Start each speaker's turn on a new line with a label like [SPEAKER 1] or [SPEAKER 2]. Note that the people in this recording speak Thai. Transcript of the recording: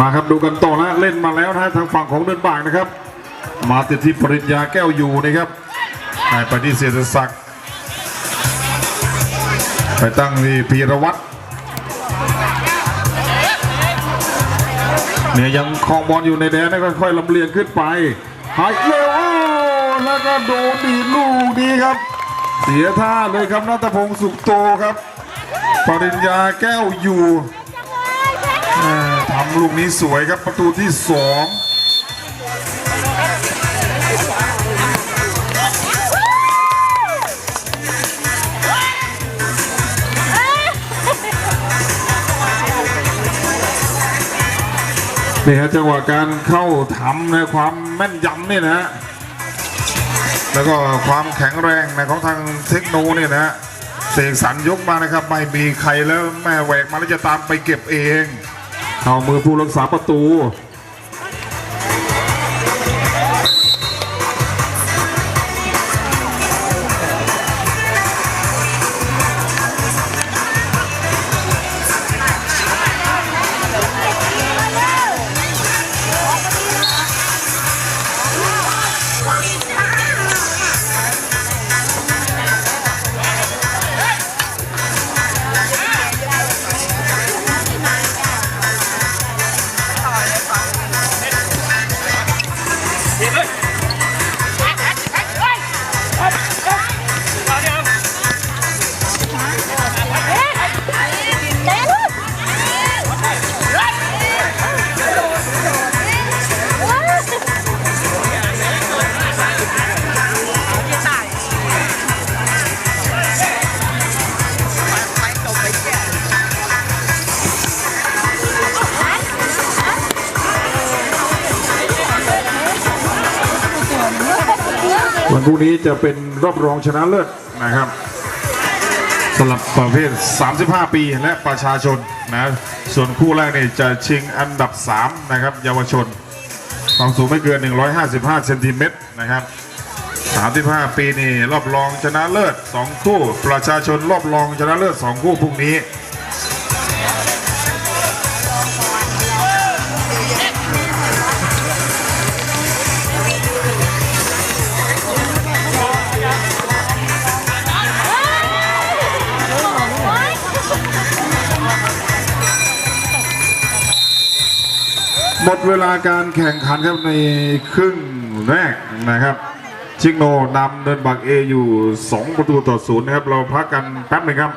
[SPEAKER 1] มาครับดูกันต่อนะเล่นมาแล้วนะทางฝั่งของเดินบากนะครับ มาติดที่ปริญญาแก้วอยู่นะครับให้ไปที่เศรษฐศักดิ์ไปตั้งที่พีรวัตรเนี่ยยังคลองบอลอยู่ในแดนนะค่อยๆลำเลียงขึ้นไปหายเร็วแล้วก็โดนดีลูกนี้ครับ เสียท่าเลยครับนัทพงศ์สุขโตครับ ปริญญาแก้วอยู่ ทำลูกนี้สวยครับประตูที่สองนี่ฮะจังหวะการเข้าทำนะความแม่นยำเนี่ยนะฮะแล้วก็ความแข็งแรงนะของทางเทคโนเนี่ยนะฮะเสกสรรยกมานะครับ ไม่มีใครแล้วแม่แหวกมาแล้วจะตามไปเก็บเอง เอามือผู้รักษาประตู วันพรุ่งนี้จะเป็นรอบรองชนะเลิศนะครับสำหรับประเภท 35 ปีและประชาชนนะส่วนคู่แรกนี่จะชิงอันดับ 3 นะครับ เยาวชนความสูงไม่เกิน 155 เซนติเมตรนะครับ 35 ปีนี่รอบรองชนะเลิศ 2 คู่ ประชาชนรอบรองชนะเลิศ 2 คู่พรุ่งนี้ หมดเวลาการแข่งขันครับในครึ่งแรกนะครับ ชิงโนนำเดินบักเออยู่ 2 ประตูต่อศูนย์นะครับ เราพักกันแป๊บหนึ่งครับ